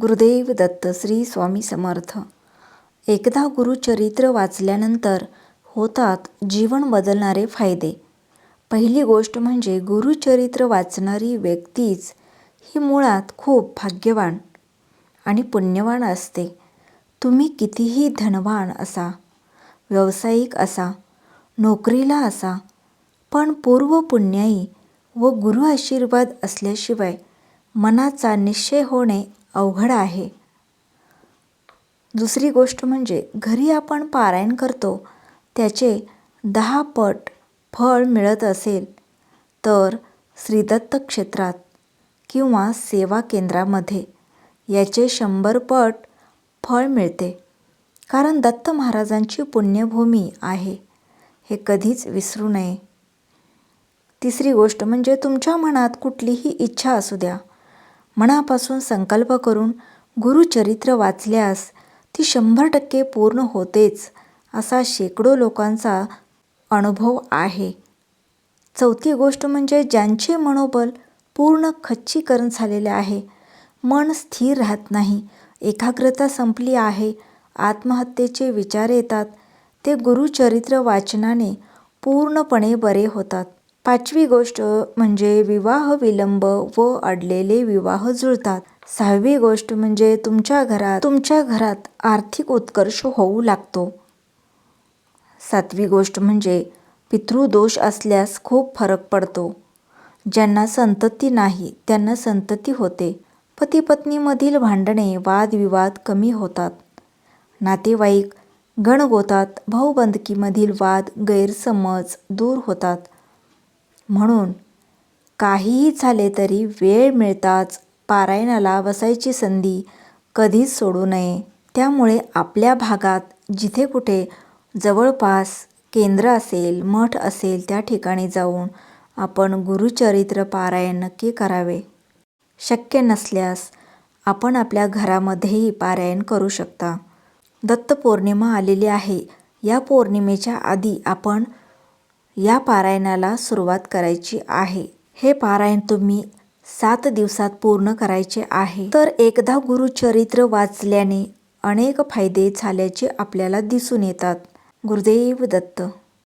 गुरुदेव दत्त श्री स्वामी समर्थ. एकदा गुरुचरित्र वाचल्यानंतर होतात जीवन बदलणारे फायदे. पहिली गोष्ट म्हणजे गुरुचरित्र वाचणारी व्यक्तीच ही मुळात खूप भाग्यवान आणि पुण्यवान असते. तुम्ही कितीही धनवान असा व्यावसायिक असा नोकरीला असा पण पूर्व पुण्याई व गुरु आशीर्वाद असल्याशिवाय मनाचा निश्चय होणे अवघड आहे. दुसरी गोष्ट म्हणजे घरी आपण पारायण करतो त्याचे दहा पट फळ मिळत असेल तर श्रीदत्त क्षेत्रात किंवा सेवा केंद्रामध्ये याचे शंभर पट फळ मिळते. कारण दत्त महाराजांची पुण्यभूमी आहे हे कधीच विसरू नये. तिसरी गोष्ट म्हणजे तुमच्या मनात कुठलीही इच्छा असू द्या. मनापासून संकल्प करून गुरुचरित्र वाचल्यास ती शंभर टक्के पूर्ण होतेच असा शेकडो लोकांचा अनुभव आहे. चौथी गोष्ट म्हणजे ज्यांचे मनोबल पूर्ण खच्चीकरण झालेले आहे. मन स्थिर राहत नाही एकाग्रता संपली आहे आत्महत्येचे विचार येतात ते गुरुचरित्र वाचनाने पूर्णपणे बरे होतात. पाचवी गोष्ट म्हणजे विवाह विलंब व अडलेले विवाह जुळतात. सहावी गोष्ट म्हणजे तुमच्या घरात तुमच्या घरात आर्थिक उत्कर्ष होऊ लागतो. सातवी गोष्ट म्हणजे पितृदोष असल्यास खूप फरक पडतो. ज्यांना संतती नाही त्यांना संतती होते. पती पत्नीमधील भांडणे वादविवाद कमी होतात. नातेवाईक गणगोतात भाऊबंदकीमधील वाद गैरसमज दूर होतात. म्हणून काहीही झाले तरी वेळ मिळताच पारायणाला बसायची संधी कधीच सोडू नये. त्यामुळे आपल्या भागात जिथे कुठे जवळपास केंद्र असेल मठ असेल त्या ठिकाणी जाऊन आपण गुरुचरित्र पारायण नक्की करावे. शक्य नसल्यास आपण आपल्या घरामध्येही पारायण करू शकता. दत्तपौर्णिमा आलेली आहे. या पौर्णिमेच्या आधी आपण या पारायणाला सुरुवात करायची आहे. हे पारायण तुम्ही सात दिवसात पूर्ण करायचे आहे. तर एकदा गुरुचरित्र वाचल्याने अनेक फायदे झाल्याचे आपल्याला दिसून येतात. गुरुदेव दत्त